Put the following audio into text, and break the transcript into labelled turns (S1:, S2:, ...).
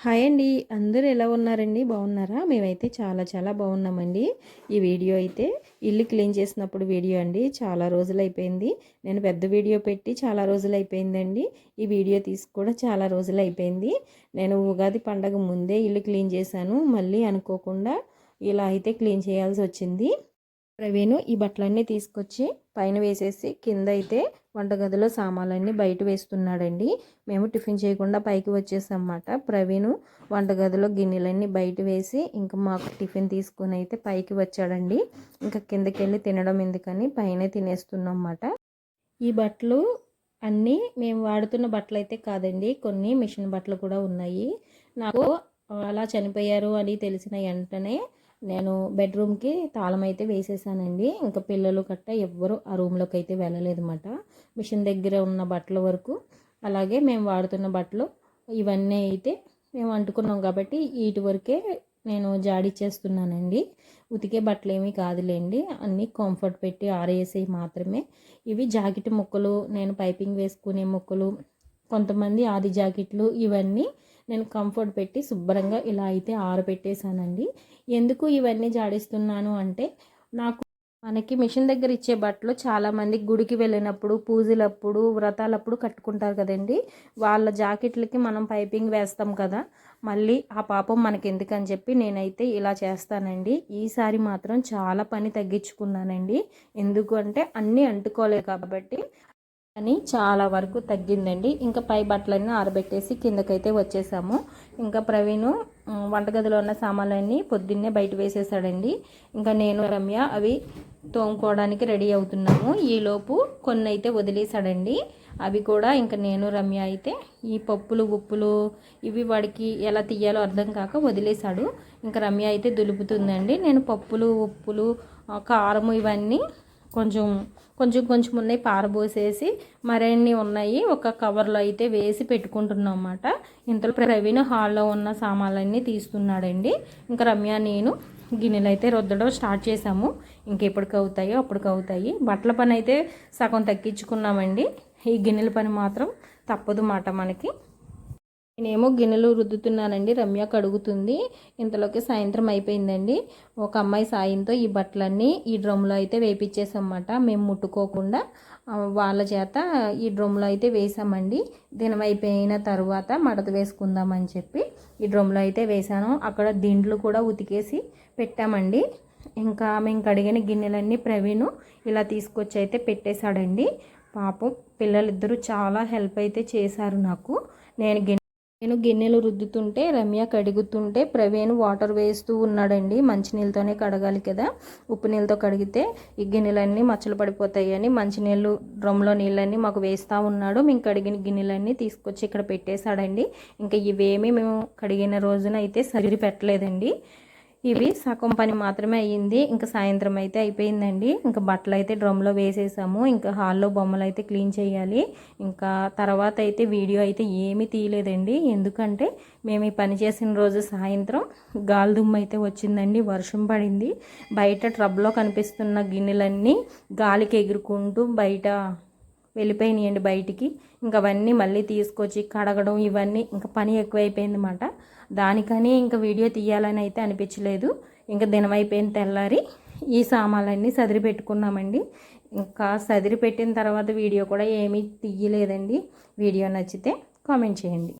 S1: Hi అండి. అందరూ ఎలా ఉన్నారండి? బాగున్నారా? మేమైతే చాలా చాలా బాగున్నామండి. ఈ వీడియో అయితే ఇల్లు క్లీన్ చేసినప్పుడు వీడియో అండి. చాలా రోజులు అయిపోయింది నేను పెద్ద వీడియో పెట్టి చాలా రోజులు అయిపోయిందండి ఈ వీడియో తీసి కూడా చాలా రోజులు అయిపోయింది నేను ఉగాది పండగ ముందే ఇల్లు క్లీన్ చేశాను. మళ్ళీ అనుకోకుండా ఇలా అయితే క్లీన్ చేయాల్సి వచ్చింది. ప్రవీణు ఈ బట్టలన్నీ తీసుకొచ్చి పైన వేసేసి కింద అయితే వంటగదిలో సామాన్లన్నీ బయట వేస్తున్నాడండి. మేము టిఫిన్ చేయకుండా పైకి వచ్చేసామన్నమాట. ప్రవీణు వంటగదిలో గిన్నెలన్నీ బయట వేసి ఇంకా మాకు టిఫిన్ తీసుకుని అయితే పైకి వచ్చాడండి. ఇంకా కిందకి వెళ్ళి తినడం ఎందుకని పైన తినేస్తున్నాం ఈ బట్టలు అన్నీ మేము వాడుతున్న బట్టలు అయితే కాదండి. కొన్ని మిషన్ బట్టలు కూడా ఉన్నాయి. నాకు అలా చనిపోయారు అని తెలిసిన వెంటనే నేను బెడ్రూమ్కి తాళం అయితే వేసేసానండి. ఇంకా పిల్లలు కట్ట ఎవ్వరు ఆ రూమ్లోకి అయితే వెళ్ళలేదన్నమాట. మిషన్ దగ్గర ఉన్న బట్టల వరకు. అలాగే మేము వాడుతున్న బట్టలు ఇవన్నీ అయితే మేము అంటుకున్నాం కాబట్టి వీటి వరకే నేను జాడిచ్చేస్తున్నానండి ఉతికే బట్టలు ఏమీ కాదులేండి. అన్నీ కంఫర్ట్ పెట్టి ఆరేసి మాత్రమే. ఇవి జాకెట్ ముక్కలు నేను పైపింగ్ వేసుకునే ముక్కలు కొంతమంది ఆది జాకెట్లు ఇవన్నీ నేను కంఫర్ట్ పెట్టి శుభ్రంగా ఇలా అయితే ఆరబెట్టేశానండి. ఎందుకు ఇవన్నీ జాడిస్తున్నాను అంటే నాకు మనకి మిషన్ దగ్గర ఇచ్చే బట్టలు చాలామంది గుడికి వెళ్ళినప్పుడు పూజలప్పుడు వ్రతాలప్పుడు కట్టుకుంటారు కదండి. వాళ్ళ జాకెట్లకి మనం పైపింగ్ వేస్తాం కదా. మళ్ళీ ఆ పాపం మనకి ఎందుకని చెప్పి నేనైతే ఇలా చేస్తానండి. ఈసారి మాత్రం చాలా పని తగ్గించుకున్నానండి. ఎందుకు అంటే అన్నీ అంటుకోలేదు కాబట్టి అని చాలా వరకు తగ్గిందండి. ఇంకా పై బట్టలన్నీ ఆరబెట్టేసి కిందకైతే వచ్చేసాము. ఇంకా ప్రవీణ్ వంటగదిలో ఉన్న సామాన్లన్నీ పొద్దున్నే బయట వేసేసాడండి. ఇంకా నేను రమ్య అవి తోముకోవడానికి రెడీ అవుతున్నాము. ఈలోపు కొన్ని అయితే వదిలేసాడండి అవి కూడా ఇంకా నేను రమ్య అయితే ఈ పప్పులు ఉప్పులు ఇవి వాడికి ఎలా తీయాలో అర్థం కాక వదిలేశాడు. ఇంకా రమ్య అయితే దులుపుతుందండి. నేను పప్పులు ఉప్పులు కారము ఇవన్నీ కొంచెం కొంచెం కొంచెం ఉన్నాయి పారబోసేసి మరిన్ని ఉన్నాయి ఒక కవర్లో అయితే వేసి పెట్టుకుంటున్నాం అన్నమాట ఇంతలో ప్రవీణ్ హాల్లో ఉన్న సామాన్లన్నీ తీస్తున్నాడండి. ఇంకా రమ్య నేను గిన్నెలు అయితే రుద్దడం స్టార్ట్ చేసాము ఇంకెప్పటికి అవుతాయో అప్పటికి అవుతాయి. బట్టల పని అయితే సగం తగ్గించుకున్నామండి. ఈ గిన్నెల పని మాత్రం తప్పదు మాట మనకి. నేనేమో గిన్నెలు రుద్దుతున్నానండి. రమ్య కడుగుతుంది. ఇంతలోకి సాయంత్రం అయిపోయిందండి. ఒక అమ్మాయి సాయంతో ఈ బట్టలన్నీ ఈ డ్రమ్లో అయితే వేపించేసామన్నమాట మేము ముట్టుకోకుండా వాళ్ళ చేత ఈ డ్రమ్లో అయితే వేసామండి. దినం అయిపోయిన తర్వాత మడత వేసుకుందామని చెప్పి ఈ డ్రమ్లో అయితే వేసాను. అక్కడ దిండ్లు కూడా ఉతికేసి పెట్టామండి. ఇంకా మేము కడిగిన గిన్నెలన్నీ ప్రవీణు ఇలా తీసుకొచ్చి అయితే పెట్టేశాడండి. పాపం పిల్లలిద్దరూ చాలా హెల్ప్ అయితే చేశారు నాకు. నేను నేను గిన్నెలు రుద్దుతుంటే రమ్య కడుగుతుంటే ప్రవీణ్ వాటర్ వేస్తూ ఉన్నాడండి. మంచినీళ్ళతోనే కడగాలి కదా. ఉప్పు నీళ్ళతో కడిగితే ఈ గిన్నెలన్నీ మచ్చలు పడిపోతాయి అని మంచినీళ్ళు డ్రమ్లో నీళ్ళన్నీ మాకు వేస్తూ ఉన్నాడు. మేము కడిగిన గిన్నెలన్నీ తీసుకొచ్చి ఇక్కడ పెట్టేశాడండి. ఇంకా ఇవేమీ మేము కడిగిన రోజున అయితే సరి పెట్టలేదండి ఇవి సగం పని మాత్రమే అయ్యింది. ఇంకా సాయంత్రం అయితే అయిపోయిందండి. ఇంకా బట్టలు అయితే డ్రమ్లో వేసేసాము. ఇంకా హాల్లో బొమ్మలు అయితే క్లీన్ చేయాలి. ఇంకా తర్వాత అయితే వీడియో అయితే ఏమీ తీయలేదండి. ఎందుకంటే మేము ఈ పని చేసిన రోజు సాయంత్రం గాలిదుమ్మ అయితే వచ్చిందండి. వర్షం పడింది. బయట ట్రబ్లో కనిపిస్తున్న గిన్నెలన్నీ గాలికి ఎగురుకుంటూ బయట వెళ్ళిపోయినాయండి బయటికి. ఇంకా అవన్నీ మళ్ళీ తీసుకొచ్చి కడగడం ఇవన్నీ ఇంకా పని ఎక్కువైపోయింది అనమాట దానికని ఇంకా వీడియో తీయాలని అయితే అనిపించలేదు. ఇంకా దినమైపోయిన తెల్లారి. ఈ సామాన్లన్నీ సదిరి పెట్టుకున్నామండి ఇంకా సదిరి పెట్టిన తర్వాత వీడియో కూడా ఏమీ తీయలేదండి. వీడియో నచ్చితే కామెంట్ చేయండి.